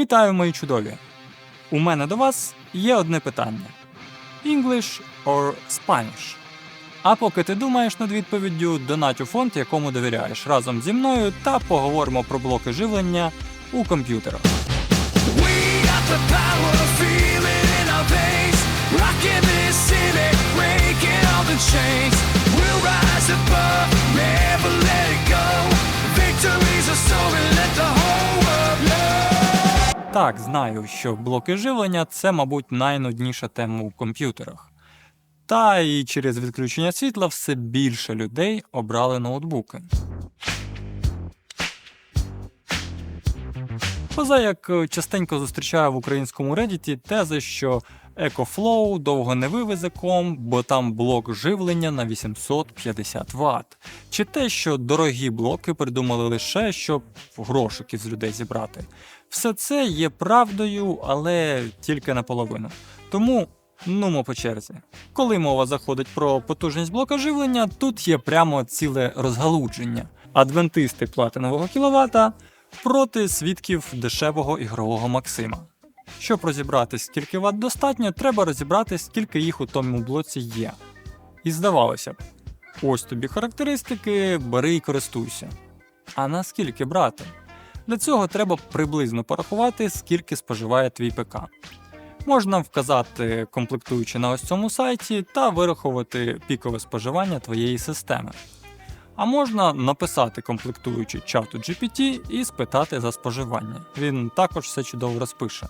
Вітаю, мої чудові! У мене до вас є одне питання: English or Spanish? А поки ти думаєш над відповіддю, донать у фонд, якому довіряєш разом зі мною та поговоримо про блоки живлення у комп'ютерах. We got the power, feel it in our veins. Rocking this city, breaking all the chains. We'll rise above, never let it go. Victory's a story, let the whole world know. Так, знаю, що блоки живлення це, мабуть, найнудніша тема у комп'ютерах. Та і через відключення світла все більше людей обрали ноутбуки. Поза як частенько зустрічаю в українському Reddit тези, що EcoFlow довго не вивезе ком, бо там блок живлення на 850 Вт. Чи те, що дорогі блоки придумали лише, щоб грошиків з людей зібрати. Все це є правдою, але тільки наполовину. Тому нумо по черзі. Коли мова заходить про потужність блока живлення, тут є прямо ціле розгалудження. Адвентисти платинового кіловата проти свідків дешевого ігрового Максима. Щоб розібратись, скільки ват достатньо, треба розібратись, скільки їх у тому блоці є. І здавалося б, ось тобі характеристики, бери і користуйся. А наскільки брати? Для цього треба приблизно порахувати, скільки споживає твій ПК. Можна вказати комплектуючи на ось цьому сайті та вирахувати пікове споживання твоєї системи. А можна написати комплектуючи чату GPT і спитати за споживання. Він також все чудово розпише.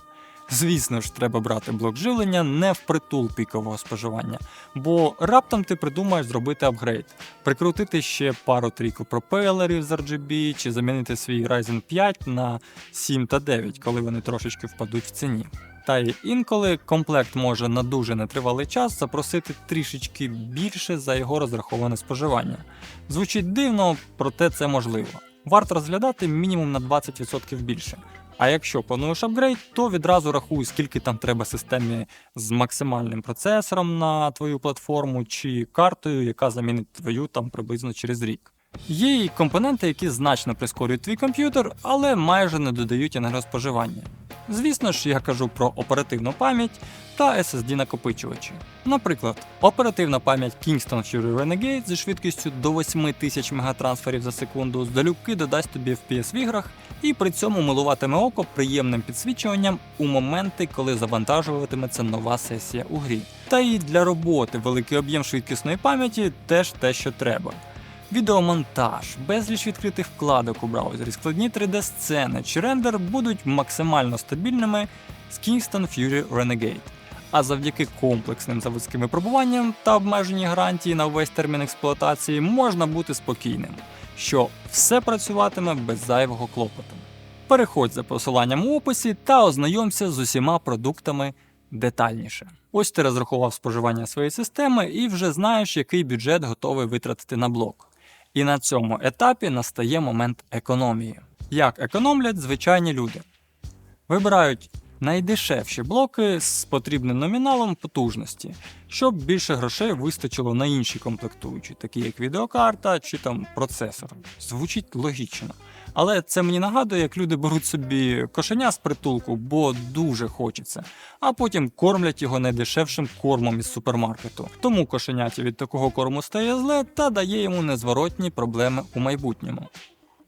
Звісно ж, треба брати блок живлення не впритул пікового споживання, бо раптом ти придумаєш зробити апгрейд, прикрутити ще пару трійку пропелерів з RGB чи замінити свій Ryzen 5 на 7 та 9, коли вони трошечки впадуть в ціні. Та й інколи комплект може на дуже нетривалий час запросити трішечки більше за його розраховане споживання. Звучить дивно, проте це можливо. Варто розглядати мінімум на 20% більше. А якщо плануєш апгрейд, то відразу рахуй, скільки там треба системі з максимальним процесором на твою платформу чи картою, яка замінить твою там приблизно через рік. Є і компоненти, які значно прискорюють твій комп'ютер, але майже не додають енергоспоживання. Звісно ж, я кажу про оперативну пам'ять та SSD накопичувачі. Наприклад, оперативна пам'ять Kingston Fury Renegade зі швидкістю до 8000 мегатрансферів за секунду здалюбки додасть тобі FPS в іграх і при цьому милуватиме око приємним підсвічуванням у моменти, коли завантажуватиметься нова сесія у грі. Та і для роботи великий об'єм швидкісної пам'яті теж те, що треба. Відеомонтаж, безліч відкритих вкладок у браузері, складні 3D-сцени чи рендер будуть максимально стабільними з Kingston Fury Renegade. А завдяки комплексним заводським випробуванням та обмеженій гарантії на увесь термін експлуатації можна бути спокійним, що все працюватиме без зайвого клопоту. Переходь за посиланням у описі та ознайомся з усіма продуктами детальніше. Ось ти розрахував споживання своєї системи і вже знаєш, який бюджет готовий витратити на блок. І на цьому етапі настає момент економії. Як економлять звичайні люди? Вибирають найдешевші блоки з потрібним номіналом потужності, щоб більше грошей вистачило на інші комплектуючі, такі як відеокарта чи там процесор. Звучить логічно. Але це мені нагадує, як люди беруть собі кошеня з притулку, бо дуже хочеться, а потім кормлять його найдешевшим кормом із супермаркету. Тому кошеняті від такого корму стає зле та дає йому незворотні проблеми у майбутньому.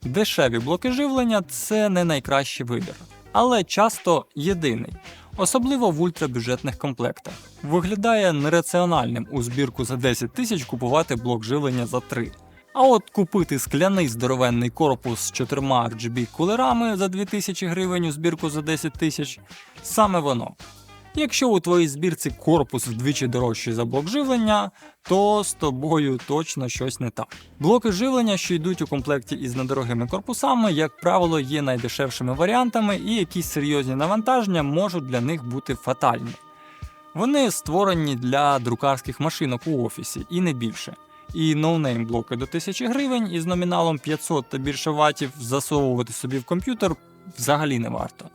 Дешеві блоки живлення це не найкращий вибір, але часто єдиний, особливо в ультрабюджетних комплектах. Виглядає нераціональним у збірку за 10 тисяч купувати блок живлення за 3. А от купити скляний здоровенний корпус з чотирма RGB кулерами за 2000 гривень у збірку за 10 тисяч саме воно. Якщо у твоїй збірці корпус вдвічі дорожчий за блок живлення, то з тобою точно щось не так. Блоки живлення, що йдуть у комплекті із недорогими корпусами, як правило, є найдешевшими варіантами, і якісь серйозні навантаження можуть для них бути фатальні. Вони створені для друкарських машинок у офісі і не більше. І ноунейм блоки до 1000 гривень із номіналом 500 та більше ватів засовувати собі в комп'ютер взагалі не варто.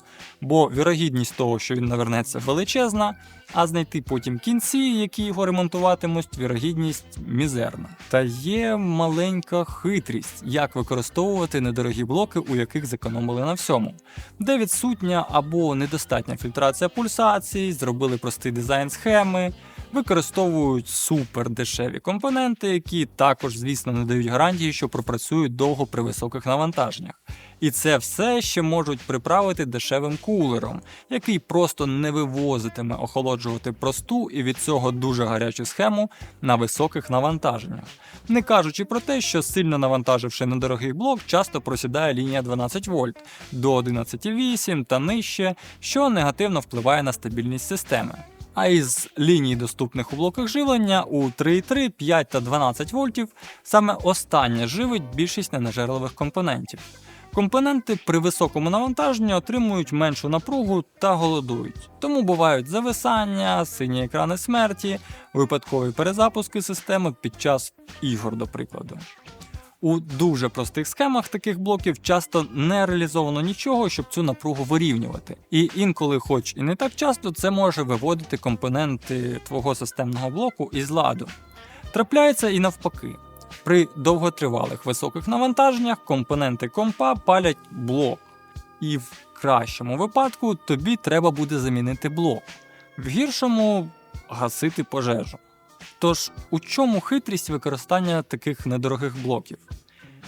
Бо вірогідність того, що він навернеться, величезна, а знайти потім кінці, які його ремонтуватимуть, вірогідність мізерна. Та є маленька хитрість, як використовувати недорогі блоки, у яких зекономили на всьому, де відсутня або недостатня фільтрація пульсацій, зробили простий дизайн схеми. Використовують супер дешеві компоненти, які також, звісно, не дають гарантії, що пропрацюють довго при високих навантаженнях. І це все ще можуть приправити дешевим кулером, який просто не вивозитиме охолоджувати просту і від цього дуже гарячу схему на високих навантаженнях. Не кажучи про те, що сильно навантаживши недорогий блок, часто просідає лінія 12 вольт до 11,8 та нижче, що негативно впливає на стабільність системи. А із ліній доступних у блоках живлення у 3,3, 5 та 12 вольтів саме останнє живить більшість ненажерливих компонентів. Компоненти при високому навантаженні отримують меншу напругу та голодують, тому бувають зависання, сині екрани смерті, випадкові перезапуски системи під час ігор, до прикладу. У дуже простих схемах таких блоків часто не реалізовано нічого, щоб цю напругу вирівнювати. І інколи, хоч і не так часто, це може виводити компоненти твого системного блоку із ладу. Трапляється і навпаки. При довготривалих високих навантаженнях компоненти компа палять блок, і в кращому випадку тобі треба буде замінити блок, в гіршому гасити пожежу. Тож, у чому хитрість використання таких недорогих блоків?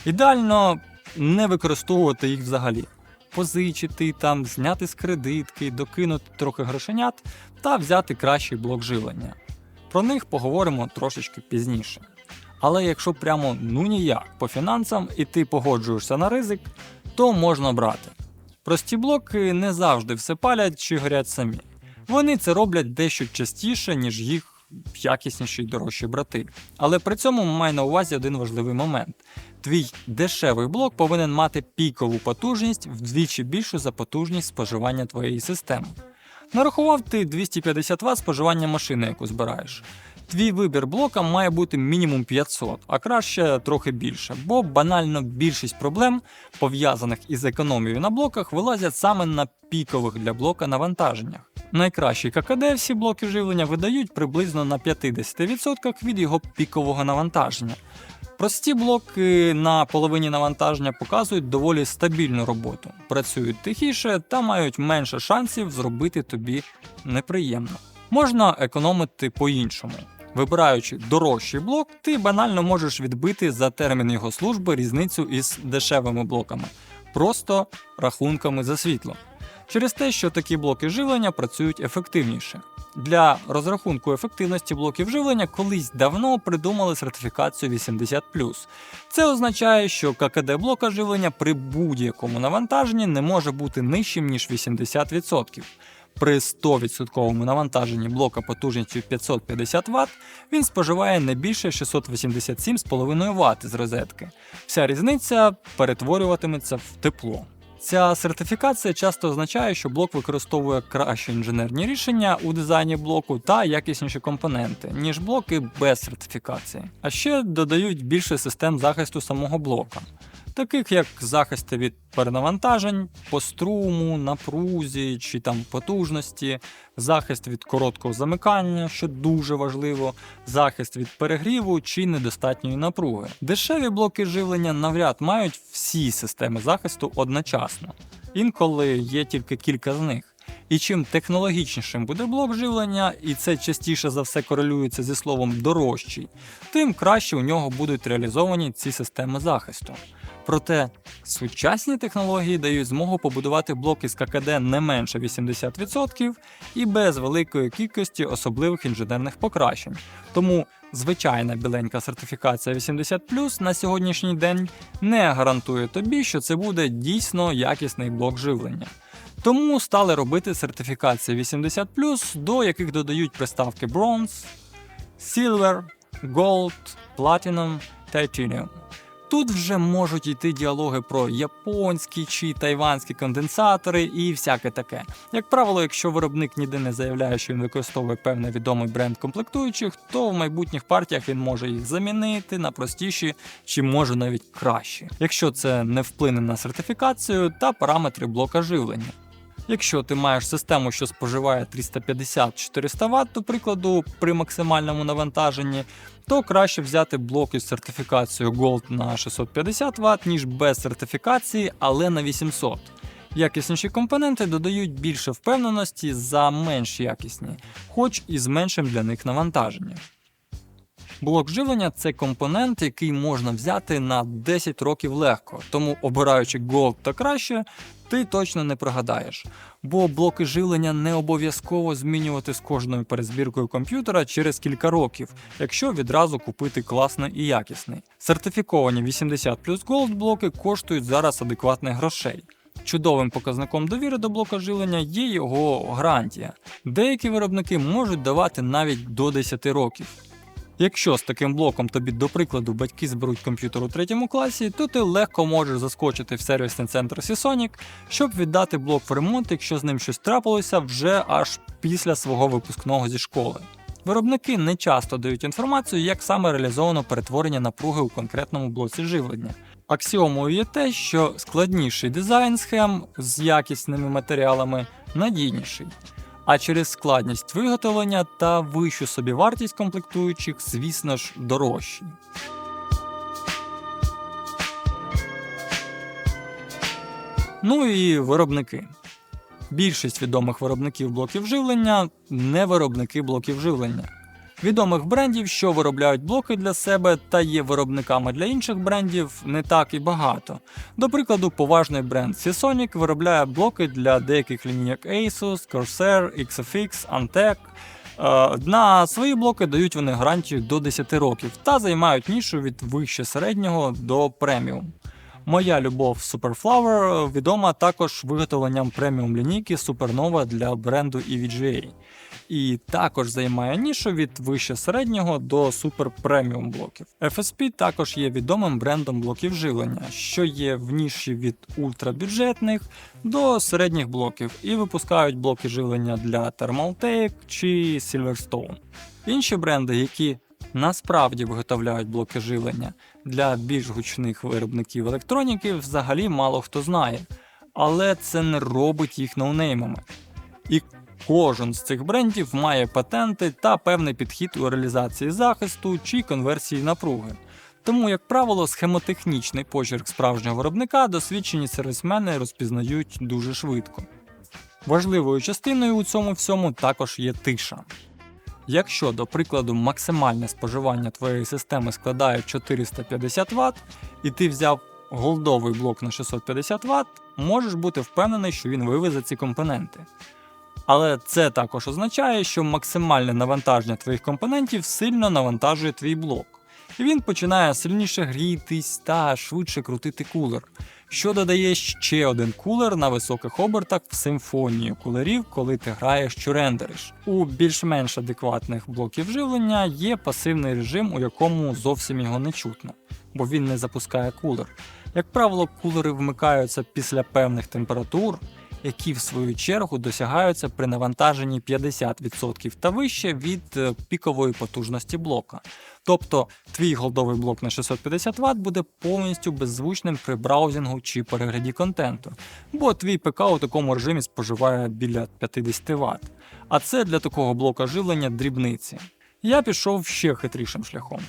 Ідеально не використовувати їх взагалі. Позичити, там, зняти з кредитки, докинути трохи грошенят та взяти кращий блок живлення. Про них поговоримо трошечки пізніше. Але якщо прямо ну ніяк по фінансам і ти погоджуєшся на ризик, то можна брати. Прості блоки не завжди все палять чи горять самі. Вони це роблять дещо частіше, ніж їх якісніші й дорожчі брати. Але при цьому май на увазі один важливий момент: твій дешевий блок повинен мати пікову потужність вдвічі більшу за потужність споживання твоєї системи. Нарахував ти 250 Вт споживання машини, яку збираєш. Твій вибір блока має бути мінімум 500, а краще трохи більше, бо банально більшість проблем, пов'язаних із економією на блоках, вилазять саме на пікових для блока навантаженнях. Найкращі ККД всі блоки живлення видають приблизно на 50% від його пікового навантаження. Прості блоки на половині навантаження показують доволі стабільну роботу, працюють тихіше та мають менше шансів зробити тобі неприємно. Можна економити по-іншому. Вибираючи дорожчий блок, ти банально можеш відбити за термін його служби різницю із дешевими блоками, просто рахунками за світло. Через те, що такі блоки живлення працюють ефективніше. Для розрахунку ефективності блоків живлення колись давно придумали сертифікацію 80. Це означає, що ККД блока живлення при будь-якому навантаженні не може бути нижчим, ніж 80%. При 100% навантаженні блока потужністю 550 Вт він споживає не більше 687,5 Вт з розетки. Вся різниця перетворюватиметься в тепло. Ця сертифікація часто означає, що блок використовує кращі інженерні рішення у дизайні блоку та якісніші компоненти, ніж блоки без сертифікації. А ще додають більше систем захисту самого блока, таких як захисти від перенавантажень по струму, напрузі чи там потужності, захист від короткого замикання, що дуже важливо, захист від перегріву чи недостатньої напруги. Дешеві блоки живлення навряд мають всі системи захисту одночасно. Інколи є тільки кілька з них. І чим технологічнішим буде блок живлення, і це частіше за все корелюється зі словом дорожчий, тим краще у нього будуть реалізовані ці системи захисту. Проте сучасні технології дають змогу побудувати блоки з ККД не менше 80% і без великої кількості особливих інженерних покращень. Тому звичайна біленька сертифікація 80 на сьогоднішній день не гарантує тобі, що це буде дійсно якісний блок живлення. Тому стали робити сертифікації 80 до яких додають приставки Bronze, Silver, Gold, Platinum, Titanium. Тут вже можуть йти діалоги про японські чи тайванські конденсатори і всяке таке. Як правило, якщо виробник ніде не заявляє, що він використовує певний відомий бренд комплектуючих, то в майбутніх партіях він може їх замінити на простіші чи може навіть кращі, якщо це не вплине на сертифікацію та параметри блока живлення. Якщо ти маєш систему, що споживає 350-400 Вт, до прикладу, при максимальному навантаженні, то краще взяти блок із сертифікацією Gold на 650 Вт, ніж без сертифікації, але на 800. Якісніші компоненти додають більше впевненості за менш якісні, хоч і з меншим для них навантаженням. Блок живлення це компонент, який можна взяти на 10 років легко, тому обираючи Gold та краще, ти точно не прогадаєш. Бо блоки живлення не обов'язково змінювати з кожною перезбіркою комп'ютера через кілька років, якщо відразу купити класний і якісний. Сертифіковані 80 плюс Gold блоки коштують зараз адекватних грошей. Чудовим показником довіри до блока живлення є його гарантія. Деякі виробники можуть давати навіть до 10 років. Якщо з таким блоком тобі, до прикладу, батьки зберуть комп'ютер у третьому класі, то ти легко можеш заскочити в сервісний центр Seasonic, щоб віддати блок в ремонт, якщо з ним щось трапилося вже аж після свого випускного зі школи. Виробники не часто дають інформацію, як саме реалізовано перетворення напруги у конкретному блоці живлення. Аксіомою є те, що складніший дизайн схем з якісними матеріалами надійніший а через складність виготовлення та вищу собівартість комплектуючих, звісно ж, дорожчі. Ну і виробники. Більшість відомих виробників блоків живлення не виробники блоків живлення. Відомих брендів, що виробляють блоки для себе та є виробниками для інших брендів, не так і багато. До прикладу, поважний бренд Seasonic виробляє блоки для деяких лінійок Asus, Corsair, XFX, Antec. Е, На свої блоки дають вони гарантію до 10 років та займають нішу від вище середнього до преміум. Моя любов Superflower відома також виготовленням преміум лінійки Supernova для бренду EVGA. І також займає нішу від вище середнього до супер преміум блоків. FSP також є відомим брендом блоків живлення, що є в ніші від ультрабюджетних до середніх блоків, і випускають блоки живлення для Thermaltake чи Silverstone. Інші бренди, які насправді виготовляють блоки живлення для більш гучних виробників електроніки, взагалі мало хто знає, але це не робить їх ноунеймами. І кожен з цих брендів має патенти та певний підхід у реалізації захисту чи конверсії напруги. Тому, як правило, схемотехнічний почерк справжнього виробника досвідчені сервісмени розпізнають дуже швидко. Важливою частиною у цьому всьому також є тиша. Якщо, до прикладу, максимальне споживання твоєї системи складає 450 Вт, і ти взяв голдовий блок на 650 Вт, можеш бути впевнений, що він вивезе ці компоненти. Але це також означає, що максимальне навантаження твоїх компонентів сильно навантажує твій блок. І він починає сильніше грітись та швидше крутити кулер, що додає ще один кулер на високих обертах в симфонію кулерів, коли ти граєш чи рендериш. У більш-менш адекватних блоків живлення є пасивний режим, у якому зовсім його не чутно, бо він не запускає кулер. Як правило, кулери вмикаються після певних температур, які в свою чергу досягаються при навантаженні 50% та вище від е, пікової потужності блока. Тобто твій голдовий блок на 650 Вт буде повністю беззвучним при браузінгу чи перегляді контенту, бо твій ПК у такому режимі споживає біля 50 Вт. А це для такого блока живлення дрібниці. Я пішов ще хитрішим шляхом.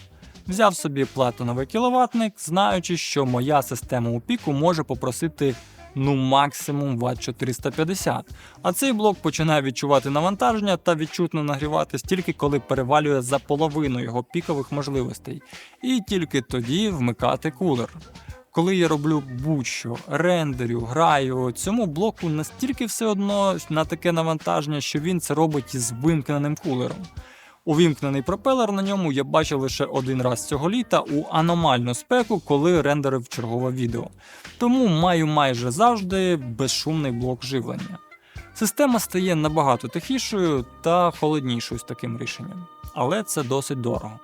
Взяв собі платиновий кіловатник, знаючи, що моя система у піку може попросити ну максимум Вт 450. А цей блок починає відчувати навантаження та відчутно нагріватись тільки коли перевалює за половину його пікових можливостей, і тільки тоді вмикати кулер. Коли я роблю будь-що, рендерю, граю, цьому блоку настільки все одно на таке навантаження, що він це робить із вимкненим кулером. Увімкнений пропелер на ньому я бачив лише один раз цього літа у аномальну спеку, коли рендерив чергове відео. Тому маю майже завжди безшумний блок живлення. Система стає набагато тихішою та холоднішою з таким рішенням, але це досить дорого.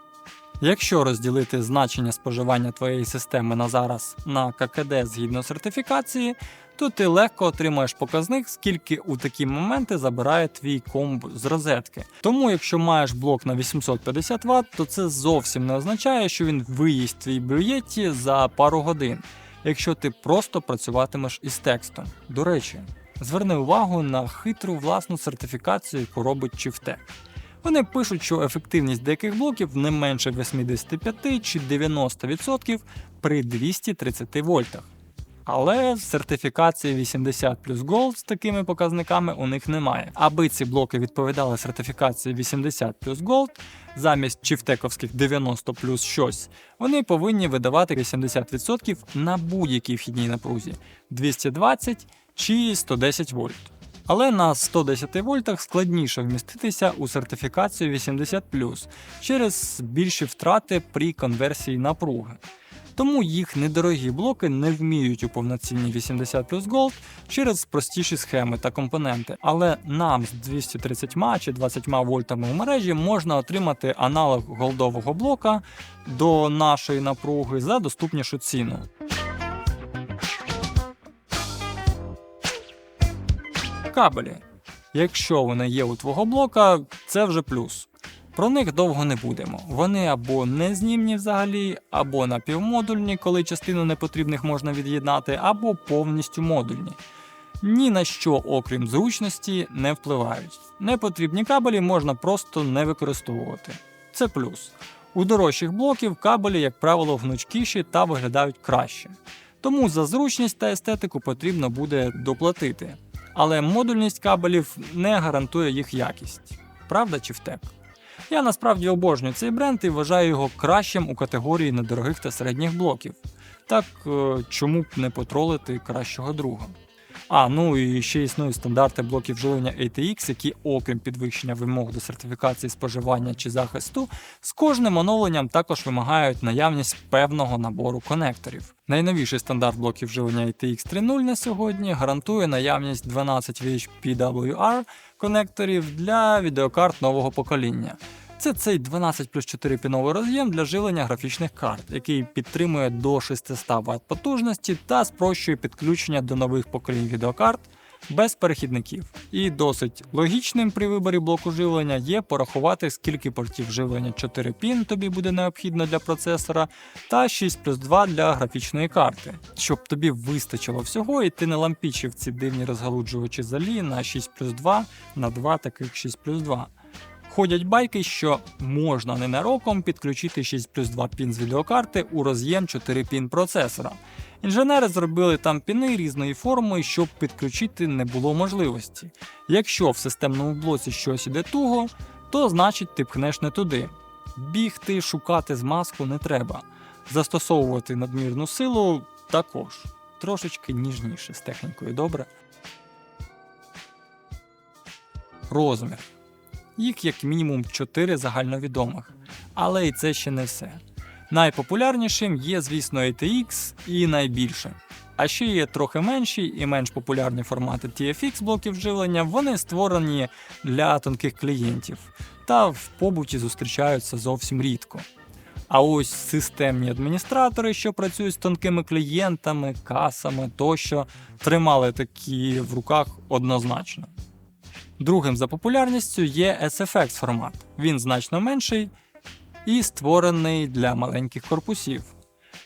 Якщо розділити значення споживання твоєї системи на зараз на ККД згідно сертифікації, то ти легко отримаєш показник, скільки у такі моменти забирає твій комб з розетки. Тому, якщо маєш блок на 850 Вт, то це зовсім не означає, що він виїсть твій бюєтті за пару годин, якщо ти просто працюватимеш із текстом. До речі, зверни увагу на хитру власну сертифікацію, яку робить Чифтек. Вони пишуть, що ефективність деяких блоків не менше 85 чи 90% при 230 вольтах. Але сертифікації 80 плюс Gold з такими показниками у них немає. Аби ці блоки відповідали сертифікації 80 плюс Gold, замість чифтековських 90 плюс щось, вони повинні видавати 80% на будь-якій вхідній напрузі 220 чи 110 вольт. Але на 110 вольтах складніше вміститися у сертифікацію 80 через більші втрати при конверсії напруги. Тому їх недорогі блоки не вміють у повноцінні 80 плюс Gold через простіші схеми та компоненти. Але нам з 230 чи 20 вольтами у мережі можна отримати аналог голдового блока до нашої напруги за доступнішу ціну. Кабелі. Якщо вони є у твого блока, це вже плюс. Про них довго не будемо. Вони або незнімні взагалі, або напівмодульні, коли частину непотрібних можна від'єднати, або повністю модульні. Ні на що, окрім зручності, не впливають. Непотрібні кабелі можна просто не використовувати. Це плюс. У дорожчих блоків кабелі, як правило, гнучкіші та виглядають краще. Тому за зручність та естетику потрібно буде доплатити. Але модульність кабелів не гарантує їх якість. Правда чи втек? Я насправді обожнюю цей бренд і вважаю його кращим у категорії недорогих та середніх блоків. Так е, чому б не потролити кращого друга? А, ну і ще існують стандарти блоків живлення ATX, які, окрім підвищення вимог до сертифікації споживання чи захисту, з кожним оновленням також вимагають наявність певного набору конекторів. Найновіший стандарт блоків живлення ATX 3.0 на сьогодні гарантує наявність 12 VH PWR конекторів для відеокарт нового покоління. Це цей 12 плюс 4 піновий роз'єм для живлення графічних карт, який підтримує до 600 Вт потужності та спрощує підключення до нових поколінь відеокарт без перехідників. І досить логічним при виборі блоку живлення є порахувати, скільки портів живлення 4 пін тобі буде необхідно для процесора, та 6 плюс 2 для графічної карти, щоб тобі вистачило всього, і ти не лампічив ці дивні розгалуджувачі залі на 6 плюс 2 на 2 таких 6 плюс 2. Ходять байки, що можна ненароком підключити 6 плюс 2 пін з відеокарти у роз'єм 4 пін процесора. Інженери зробили там піни різної форми, щоб підключити не було можливості. Якщо в системному блоці щось іде туго, то значить ти пхнеш не туди. Бігти, шукати змазку не треба. Застосовувати надмірну силу також. Трошечки ніжніше з технікою, добре. Розмір. Їх як мінімум 4 загальновідомих. Але і це ще не все. Найпопулярнішим є, звісно, ATX і найбільше. А ще є трохи менші і менш популярні формати TFX блоків живлення, вони створені для тонких клієнтів та в побуті зустрічаються зовсім рідко. А ось системні адміністратори, що працюють з тонкими клієнтами, касами тощо, тримали такі в руках однозначно. Другим за популярністю є SFX формат. Він значно менший і створений для маленьких корпусів.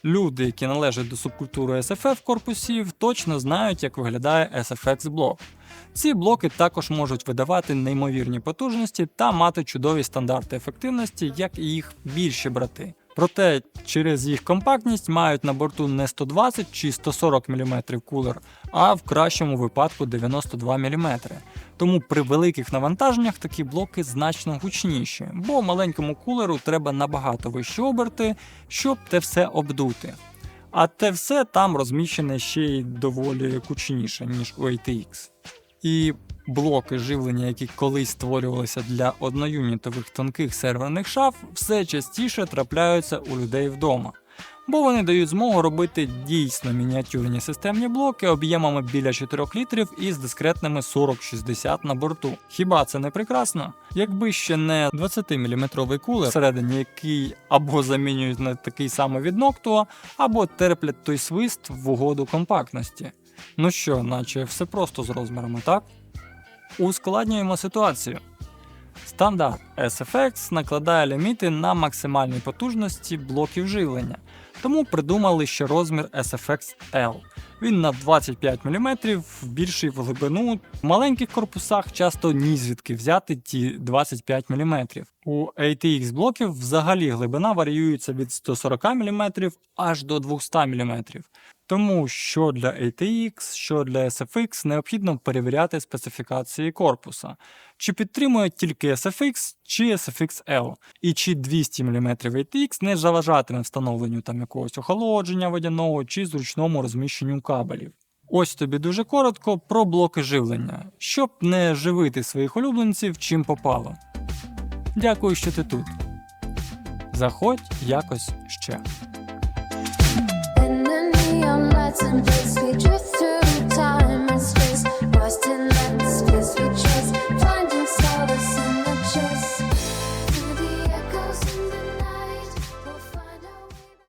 Люди, які належать до субкультури SFF корпусів, точно знають, як виглядає SFX блок. Ці блоки також можуть видавати неймовірні потужності та мати чудові стандарти ефективності, як і їх більші брати. Проте через їх компактність мають на борту не 120 чи 140 мм кулер, а в кращому випадку 92 мм. Тому при великих навантаженнях такі блоки значно гучніші, бо маленькому кулеру треба набагато вищі оберти, щоб те все обдути. А те все там розміщене ще й доволі кучніше, ніж у ATX. І блоки живлення, які колись створювалися для одноюнітових тонких серверних шаф, все частіше трапляються у людей вдома. бо вони дають змогу робити дійсно мініатюрні системні блоки об'ємами біля 4 літрів і з дискретними 40-60 на борту. Хіба це не прекрасно? Якби ще не 20-мм кулер, всередині який або замінюють на такий самий від Noctua, або терплять той свист в угоду компактності. Ну що, наче все просто з розмірами, так? Ускладнюємо ситуацію. Стандарт SFX накладає ліміти на максимальні потужності блоків живлення, тому придумали ще розмір SFX L. Він на 25 мм більший в глибину. В маленьких корпусах часто ні звідки взяти ті 25 мм. У ATX блоків взагалі глибина варіюється від 140 мм аж до 200 мм. Тому що для ATX, що для SFX необхідно перевіряти специфікації корпуса, чи підтримує тільки SFX чи SFX L, і чи 200 мм ATX не заважатиме встановленню там якогось охолодження водяного чи зручному розміщенню кабелів. Ось тобі дуже коротко про блоки живлення, щоб не живити своїх улюбленців чим попало. Дякую, що ти тут. Заходь якось ще. and days we drift through time and space, lost in that space we chase.